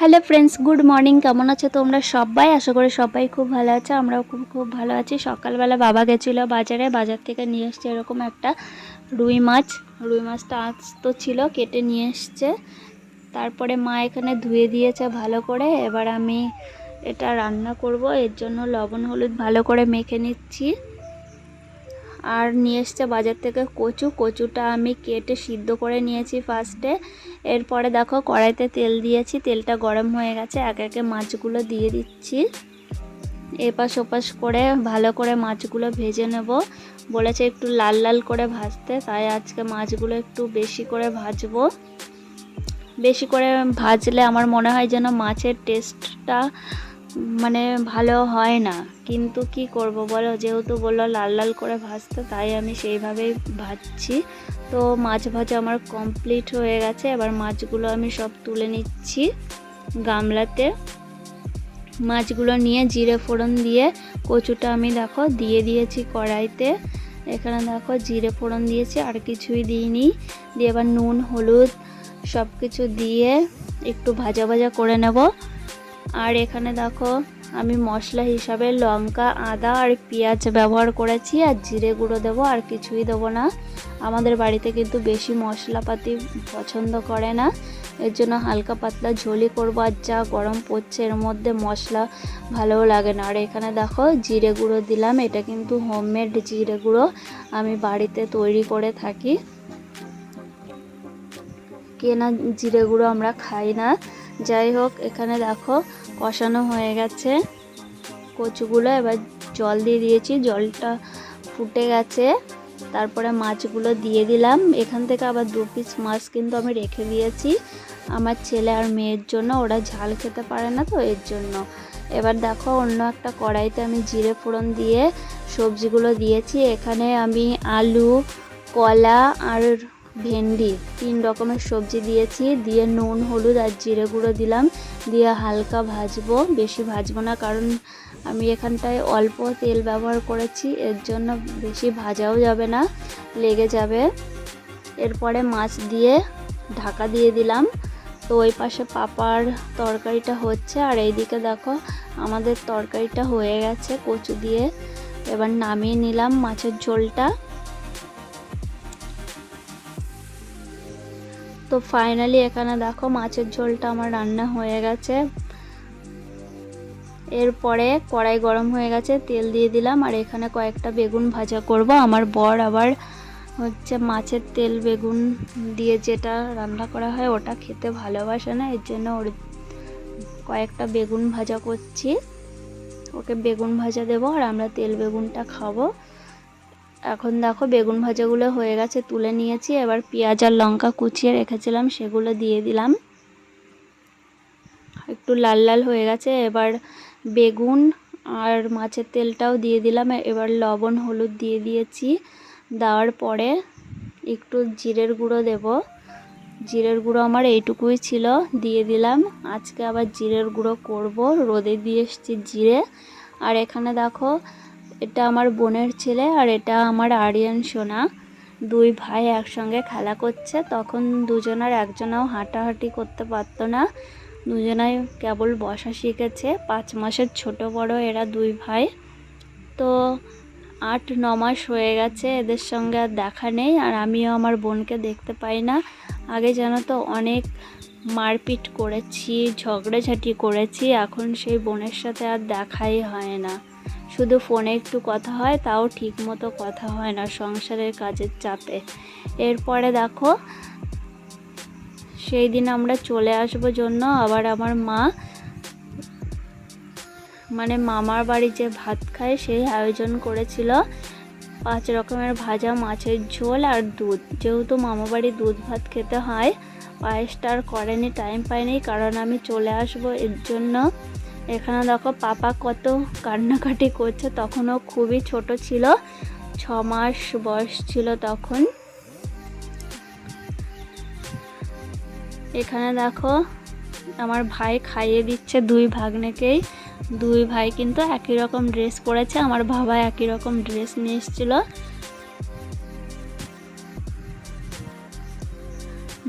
Hello friends good morning কেমন আছো তোমরা সবাই? আশা করি সবাই খুব ভালো আছো, আমরাও খুব খুব ভালো আছি। সকালবেলা বাবা গেছিল বাজারে, বাজার থেকে নিয়ে এসছে এরকম একটা রুই মাছ। রুই মাছটা আঁচ তো ছিল, কেটে নিয়ে এসছে। তারপরে মা এখানে ধুয়ে দিয়েছে ভালো করে। এবার আমি এটা রান্না করব। এর জন্য লবণ, হলুদ ভালো করে মেখে নিচ্ছি। আর নিয়ে এসছে বাজার থেকে কচু। কচুটা আমি কেটে সিদ্ধ করে নিয়েছি ফার্স্টে। এরপরে দেখো কড়াইতে তেল দিয়েছি। তেলটা গরম হয়ে গেছে। একে একে মাছগুলো দিয়ে দিচ্ছি। এপাশ ওপাশ করে ভালো করে মাছগুলো ভেজে নেব। বলেছে একটু লাল লাল করে ভাজতে, তাই আজকে মাছগুলো একটু বেশি করে ভাজবো। বেশি করে ভাজলে আমার মনে হয় যেন মাছের টেস্টটা মানে ভালো হয় না। কিন্তু কি করব বলো? যেহেতু বলল লাল লাল করে ভাজতে, তাই আমি সেইভাবেই ভাজছি। তো মাছ ভাজা আমার কমপ্লিট হয়ে গেছে। এবার মাছগুলো আমি সব তুলে নিচ্ছি গামলাতে। মাছগুলো নিয়ে জিরে ফোড়ন দিয়ে কচুটা আমি দেখো দিয়ে দিয়েছি কড়াইতে। এখানে দেখো জিরে ফোড়ন দিয়েছি, আর কিছুই দিইনি। দিয়ে এবার নুন, হলুদ সব কিছু দিয়ে একটু ভাজা ভাজা করে নেব। আর এখানে দেখো, আমি মশলা হিসাবে লঙ্কা, আদা আর পেঁয়াজ ব্যবহার করেছি, আর জিরে গুঁড়ো দেবো, আর কিছুই দেবো না। আমাদের বাড়িতে কিন্তু বেশি মশলাপাতি পছন্দ করে না। এর জন্য হালকা পাতলা ঝোলই করব, আর যা গরম পড়ছে এর মধ্যে মশলা ভালোও লাগে না। আর এখানে দেখো, জিরে গুঁড়ো দিলাম, এটা কিন্তু হোমমেড জিরে গুঁড়ো আমি বাড়িতে তৈরি করে থাকি। কেনা জিরে গুঁড়ো আমরা খাই না। যাই হোক, এখানে দেখো কষানো হয়ে গেছে। কচুগুলো এবার জল দিয়ে দিয়েছি, জলটা ফুটে গেছে। তারপরে মাছগুলো দিয়ে দিলাম। এখান থেকে আবার দু পিস মাছ কিন্তু আমি রেখে দিয়েছি। আমার ছেলে আর মেয়ের জন্য, ওরা ঝাল খেতে পারে না তো, এর জন্য। এবার দেখো, অন্য একটা কড়াইতে আমি জিরে ফোড়ন দিয়ে সবজিগুলো দিয়েছি। এখানে আমি আলু, কলা আর ভেন্ডি, তিন রকমের সবজি দিয়েছি। দিয়ে নুন, হলুদ আর জিরে গুঁড়ো দিলাম। দিয়ে হালকা ভাজবো। বেশি ভাজবো না, কারণ আমি এখানটায় অল্প তেল ব্যবহার করেছি। এর জন্য বেশি ভাজাও যাবে না, লেগে যাবে। এরপরে মাছ দিয়ে ঢাকা দিয়ে দিলাম। তো ওই পাশে পাপার তরকারিটা হচ্ছে। আর এইদিকে দেখো, আমাদের তরকারিটা হয়ে গেছে কচু দিয়ে। এবার নামিয়ে নিলাম মাছের ঝোলটা। তো ফাইনালি এখানে দেখো মাছের ঝোলটা আমার রান্না হয়ে গেছে। এরপরে কড়াই গরম হয়ে গেছে, তেল দিয়ে দিলাম, আর এখানে কয়েকটা বেগুন ভাজা করব। আমার বর আবার হচ্ছে মাছের তেল বেগুন দিয়ে যেটা রান্না করা হয় ওটা খেতে ভালোবাসে না, এর জন্য ওর কয়েকটা বেগুন ভাজা করছি। ওকে বেগুন ভাজা দেবো, আর আমরা তেল বেগুনটা খাব। এখন দেখো বেগুন ভাজাগুলো হয়ে গেছে, তুলে নিয়েছি। এবার পেঁয়াজ আর লঙ্কা কুচিয়ে রেখেছিলাম, সেগুলো দিয়ে দিলাম। একটু লাল লাল হয়ে গেছে, এবার বেগুন আর মাছের তেলটাও দিয়ে দিলাম। এবার লবণ, হলুদ দিয়ে দিয়েছি। দেওয়ার পরে একটু জিরের গুঁড়ো দেব। জিরের গুঁড়ো আমার এইটুকুই ছিল, দিয়ে দিলাম। আজকে আবার জিরের গুঁড়ো করব, রোদে দিয়ে এসছি জিরে। আর এখানে দেখো এটা আমার বোনের ছেলে আর এটা আমার আরিয়ান সোনা। দুই ভাই একসঙ্গে খেলা করছে। তখন দুজনার একজনাও হাঁটাহাঁটি করতে পারতো না। দুজনাই কেবল বসা শিখেছে। পাঁচ মাসের ছোট বড় এরা দুই ভাই। তো আট, ন মাস হয়ে গেছে এদের সঙ্গে আর দেখা নেই আর আমিও আমার বোনকে দেখতে পাই না। আগে যেন তো অনেক মারপিট করেছি, ঝগড়াঝাটি করেছি, এখন সেই বোনের সাথে আর দেখাই হয় না। শুধু ফোনে একটু কথা হয়, তাও ঠিক মতো কথা হয় না সংসারের কাজের চাপে। এরপরে দেখো সেই দিন আমরা চলে আসব জন্য, আবার আমার মা মানে মামার বাড়ি যে ভাত খায়, সেই আয়োজন করেছিল। পাঁচ রকমের ভাজা, মাছের ঝোল আর দুধ। যেহেতু মামা বাড়ি দুধ ভাত খেতে হয়, পায়েসটা আর করেনি টাইম পাইনি, কারণ আমি চলে আসব এর জন্য। এখানে দেখো পাপা কত কান্নাকাটি করছে, তখনও খুবই ছোট ছিল, ছ মাস বয়স ছিল তখন। এখানে দেখো আমার ভাই খাইয়ে দিচ্ছে দুই ভাগ্নেকেই। দুই ভাই কিন্তু একই রকম ড্রেস পরেছে, আমার বাবা একই রকম ড্রেস নিয়ে এসেছিল।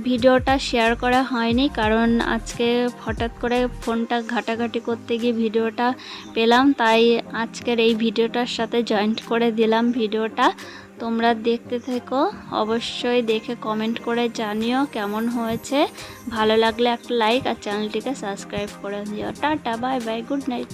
ভিডিওটা শেয়ার করা হয়নি, কারণ আজকে হঠাৎ করে ফোনটা ঘাটাঘাটি করতে গিয়ে ভিডিওটা পেলাম, তাই আজকের এই ভিডিওটার সাথে জয়েন্ট করে দিলাম ভিডিওটা। তোমরা দেখতে থেকো, অবশ্যই দেখে কমেন্ট করে জানিও কেমন হয়েছে। ভালো লাগলে একটা লাইক আর চ্যানেলটিকে সাবস্ক্রাইব করে দিও। Tata bye bye good night